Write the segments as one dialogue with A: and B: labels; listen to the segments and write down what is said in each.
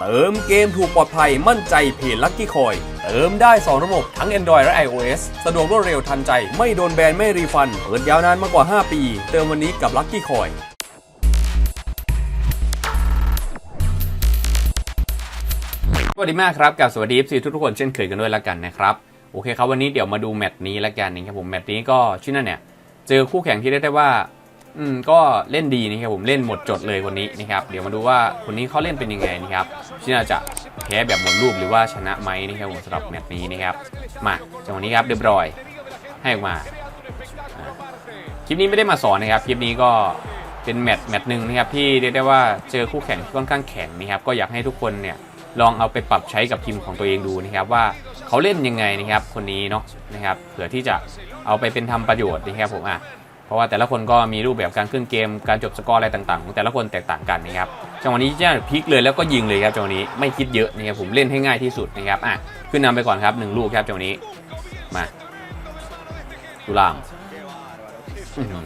A: เติมเกมถูกปลอดภัยมั่นใจเพจลั c กี้คอย เติมได้ 2 ระบบทั้ง Android และ iOS สะดวกรวดเร็วทันใจ ไม่โดนแบนไม่รีฟัน เปิดยาวนานมากกว่า 5 ปี เติมวันนี้กับลั c กี้คอยสวัสดีมากครับกับสวัสดี FC ทุกๆคนเช่นเคยกันด้วยละกันนะครับ โอเคครับวันนี้เดี๋ยวมาดูแมตช์นี้ละกันนะครับผมแมตช์นี้ก็ชื่อนั่นเนี่ย เจอคู่แข่งที่เรียกได้ว่า อืมก็เล่นดีนะครับผมเล่นหมดจดเลยคนนี้นะครับเดี๋ยวมาดูว่าคนนี้เขาเล่นเป็นยังไงนะครับที่น่าจะแพ้แบบหมดรูปหรือว่าชนะไหมนะครับผมสำหรับแมตช์นี้นะครับมาจังหวะนี้ครับเรียบร้อยให้ออกมาคลิปนี้ไม่ได้มาสอนนะครับคลิปนี้ก็เป็นแมตช์แมตช์หนึ่งนะครับที่เรียกได้ว่าเจอคู่แข่งที่ค่อนข้างแข็งนะครับก็อยากให้ทุกคนเนี่ยลองเอาไปปรับใช้กับทีมของตัวเองดูนะครับว่าเขาเล่นยังไงนะครับคนนี้เนาะนะครับเผื่อที่จะเอาไปเป็นทำประโยชน์นะครับผมอะ เพราะว่าแต่ละคนก็มีรูปแบบการขึ้นเกมการจบสกอร์อะไรต่างๆ ของแต่ละคนแตกต่างกันนะครับจังหวะนี้จะพลิกเลยแล้วก็ยิงเลยครับจังหวะนี้ไม่คิดเยอะนะครับผมเล่นให้ง่ายที่สุดนะครับอะขึ้นนำไปก่อนครับหนึ่งลูกครับจังหวะนี้มาดูลาม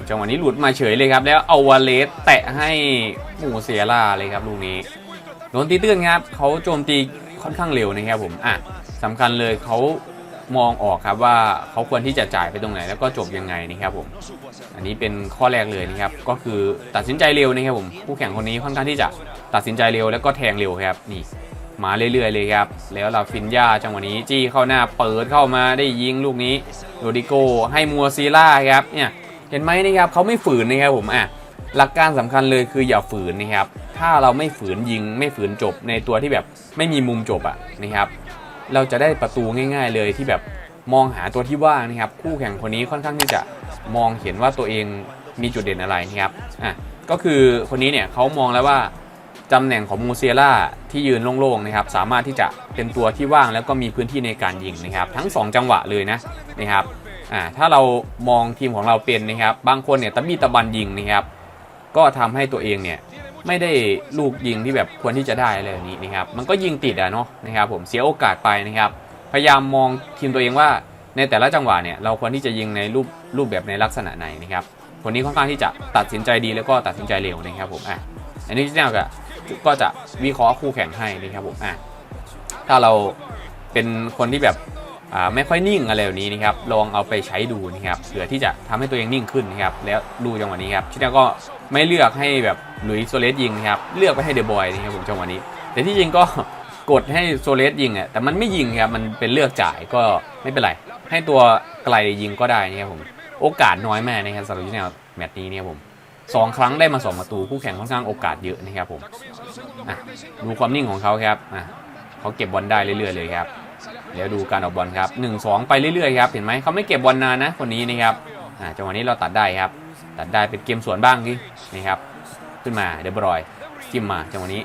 A: จังหวะนี้หลุดมาเฉยเลยครับ แล้วเอาวาเลสแตะให้หมูเสียล่าเลยครับลูกนี้โดนตีตื้นครับเขาโจมตีค่อนข้างเร็วนะครับผมอะสำคัญเลยเขา มองออกครับว่าเขาควรที่จะจ่ายไปตรงไหน แล้วก็จบยังไงนะครับผม อันนี้เป็นข้อแรกเลยนะครับ ก็คือตัดสินใจเร็วนะครับผมผู้แข่งคนนี้ค่อนข้างที่จะตัดสินใจเร็วแล้วก็แทงเร็วครับนี่มาเรื่อยๆเลยครับ แล้วลาฟินยาจังหวะนี้จี้เข้าหน้าเปิดเข้ามาได้ยิงลูกนี้โรดิโกให้มัวซีล่าครับเนี่ยเห็นไหมนะครับเขาไม่ฝืนนะครับผมอะหลักการสำคัญเลยคืออย่าฝืนนะครับ ถ้าเราไม่ฝืนยิงไม่ฝืนจบในตัวที่แบบไม่มีมุมจบอะนะครับ เราจะได้ประตูง่าย ๆ เลยที่แบบมองหาตัวที่ว่างนะครับ คู่แข่งคนนี้ค่อนข้างที่จะมองเห็นว่าตัวเองมีจุดเด่นอะไรนะครับอะก็คือคนนี้เนี่ยเขามองแล้วว่าตำแหน่งของมูเซียล่าที่ยืนโล่งๆนะครับสามารถที่จะเป็นตัวที่ว่างแล้วก็มีพื้นที่ในการยิงนะครับ ทั้ง 2 จังหวะเลยนะนะครับอ่าถ้าเรามองทีมของเราเป็นนะครับ บางคนเนี่ยตะบี้ตะบันยิงนะครับ ก็ทำให้ตัวเองเนี่ย ไม่ได้ลูกยิงที่แบบควรที่จะได้อะไรแบบนี้นะครับ มันก็ยิงติดอะเนาะนะครับ ผมเสียโอกาสไปนะครับ พยายามมองทีมตัวเองว่าในแต่ละจังหวะเนี่ยเราควรที่จะยิงในรูปรูปแบบในลักษณะไหนนะครับคนนี้ค่อนข้างที่จะตัดสินใจดีแล้วก็ตัดสินใจเร็วนะครับผมอะอันนี้ที่แนวก็ก็จะวิเคราะห์คู่แข่งให้นะครับผมอะถ้าเราเป็นคนที่แบบ ไม่ค่อยนิ่งอะไรแบบนี้นะครับลองเอาไปใช้ดูนะครับเผื่อที่จะทำให้ตัวเองนิ่งขึ้นนะครับแล้วดูจังหวะนี้ครับที่แนวก็ไม่เลือกให้แบบลุยโซเลสยิงนะครับเลือกไปให้เดบอยนะครับผมจังหวะนี้ แต่ที่จริงก็กดให้โซเลสยิงอะแต่มันไม่ยิงครับมันเป็นเลือกจ่ายก็ไม่เป็นไร ให้ตัวไกลยิงก็ได้นะครับผมโอกาสน้อยมากนะครับสำหรับยูเนลแมตช์นี้เนี่ยผมสองครั้งได้มาสองประตูคู่แข่งค่อนข้างโอกาสเยอะนะครับผมดูความนิ่งของเขาครับอะเขาเก็บบอลได้เรื่อยๆเลยครับ เดี๋ยวดูการออกบอลครับหนึ่งสองไปเรื่อยๆครับ เห็นไหมเขาไม่เก็บบอลนานนะคนนี้นะครับอะจังหวะนี้เราตัดได้ครับ ตัดได้เป็นเกมสวนบ้างที่นี่ครับ ขึ้นมาเดบรอยจิ้มมาจังหวะนี้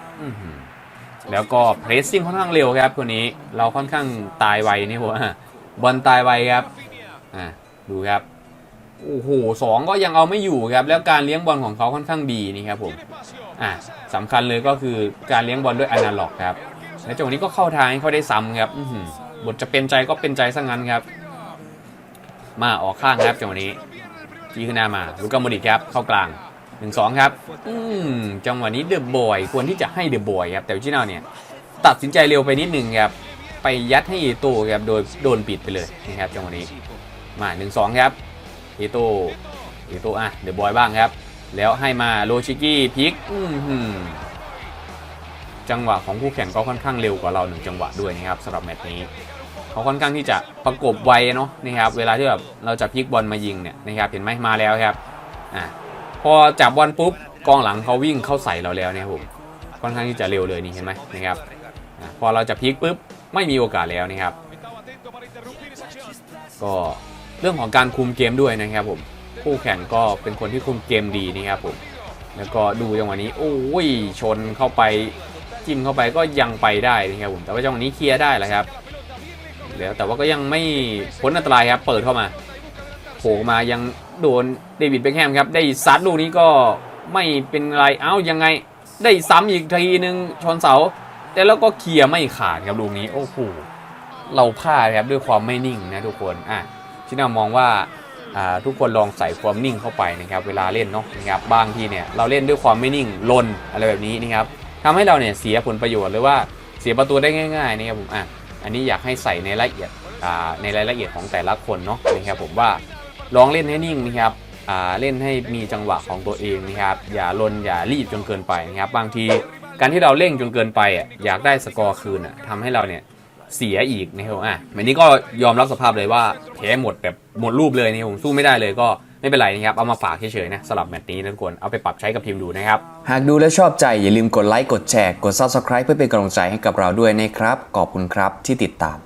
A: แล้วก็เพรสซิ่งค่อนข้างเร็วครับคนนี้เราค่อนข้างตายไวนี่ผมบอลตายไวครับอ่าดูครับโอ้โหสองก็ยังเอาไม่อยู่ครับ แล้วการเลี้ยงบอลของเขาค่อนข้างดีนี่ครับผมอ่าสำคัญเลยก็คือการเลี้ยงบอลด้วยอนาล็อกครับ และจังหวะนี้ก็เข้าทางให้เขาได้ซ้ำครับ อื บทจะเป็นใจก็เป็นใจซะงั้นครับ มาออกข้างครับจังหวะนี้จีขึ้นหน้ามาลูกาโมดิครับ เข้ากลางหนึ่งสองครับ อืมจังหวะนี้เดอะบอยควรที่จะให้เดอะบอยครับ แต่ชิน่เนี่ย ตัดสินใจเร็วไปนิดหนึ่งครับ ไปยัดให้เอโต้ครับโดยโดนปิดไปเลยนะครับจังหวะนี้มา1นสองครับเอโต้เอโต้อะเดอะบอยบ้างครับ แล้วให้มาโลชิกี้พิก อื้อหือ จังหวะของคู่แข่งก็ค่อนข้างเร็วกว่าเราหนึ่งจังหวะด้วยนะครับสำหรับแมตช์นี้เขาค่อนข้างที่จะประกบไวเนาะนะครับเวลาที่แบบเราจะพลิกบอลมายิงเนี่ยนะครับเห็นไหมมาแล้วครับอะพอจับบอลปุ๊บกองหลังเขาวิ่งเข้าใส่เราแล้วนะครับผมค่อนข้างที่จะเร็วเลยนี่เห็นไหมนะครับอะพอเราจะพลิกปุ๊บไม่มีโอกาสแล้วนะครับ ก็เรื่องของการคุมเกมด้วยนะครับผมคู่แข่งก็เป็นคนที่คุมเกมดีนะครับผมแล้วก็ดูจังหวะนี้โอ้ยชนเข้าไป จิ้มเข้าไปก็ยังไปได้นะครับผมแต่ว่าจังหวะนี้เคลียร์ได้แหละครับแล้วแต่ว่าก็ยังไม่พ้นอันตรายครับ เปิดเข้ามาโผล่มายังโดนเดวิดเบคแฮมครับ ได้ซัดลูกนี้ก็ไม่เป็นไรเอ้ายังไง ได้ซ้ำอีกทีนึงชนเสาแต่แล้วก็เคลียร์ไม่ขาดครับลูกนี้โอ้โหเราพลาดครับด้วยความไม่นิ่งนะทุกคนอะชินามองว่าอ่าทุกคนลองใส่ความนิ่งเข้าไปนะครับ เวลาเล่นเนาะนะครับบางทีเนี่ยเราเล่นด้วยความไม่นิ่งลนอะไรแบบนี้นะครับ ทำให้เราเนี่ยเสียผลประโยชน์หรือว่าเสียประตูได้ง่ายๆนะครับผมอะอันนี้อยากให้ใส่ในรายละเอียดในรายละเอียดของแต่ละคนเนาะนะครับผมว่าลองเล่นให้นิ่งนะครับอ่าเล่นให้มีจังหวะของตัวเองนะครับอย่าลนอย่ารีบจนเกินไปนะครับบางทีการที่เราเร่งจนเกินไปอะอยากได้สกอร์คืนอะทำให้เราเนี่ยเสียอีกนะครับอะวันนี้ก็ยอมรับสภาพเลยว่าแพ้หมดแบบหมดรูปเลยนี่ผมสู้ไม่ได้เลยก็ ไม่เป็นไรนะครับ เอามาฝากเฉยๆนะสลับแมตช์นี้นะทุกคน เอาไปปรับใช้กับทีมดูนะครับ
B: หากดูแล้วชอบใจอย่าลืมกดไลค์กดแชร์กด Subscribe เพื่อเป็นกำลังใจให้กับเราด้วยนะครับ ขอบคุณครับที่ติดตาม